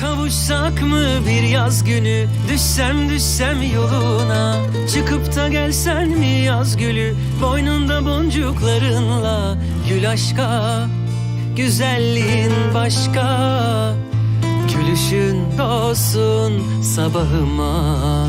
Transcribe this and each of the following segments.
Kavuşsak mı bir yaz günü? Düşsem düşsem yoluna. Çıkıp da gelsen mi yaz gülü? Boynunda boncuklarınla Gül aşka. Güzelliğin başka. Gülüşün doğsun sabahıma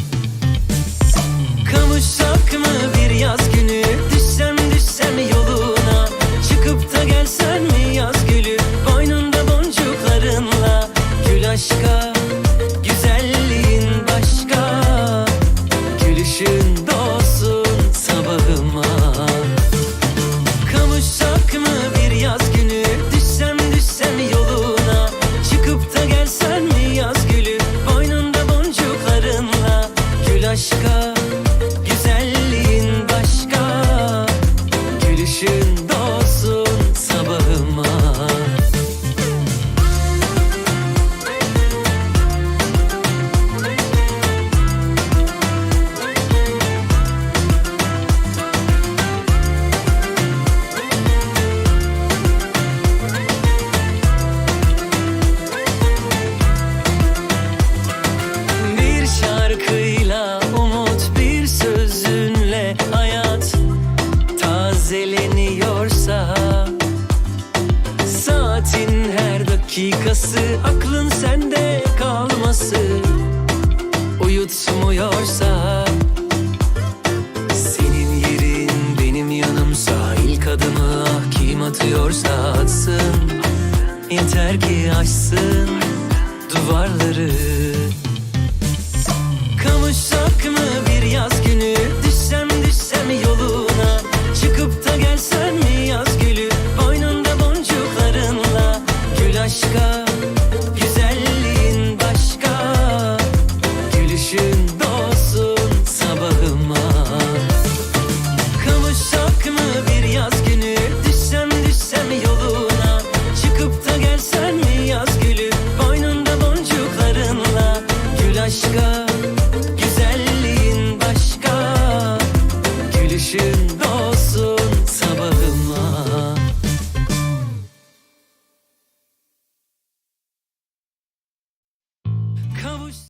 dakikası aklın sende kalması. Uyutmuyorsa Senin yerin benim yanımsa ilk adımı ah kim atıyorsa atsın. Yeter ki aşsın duvarları. Kavuşsak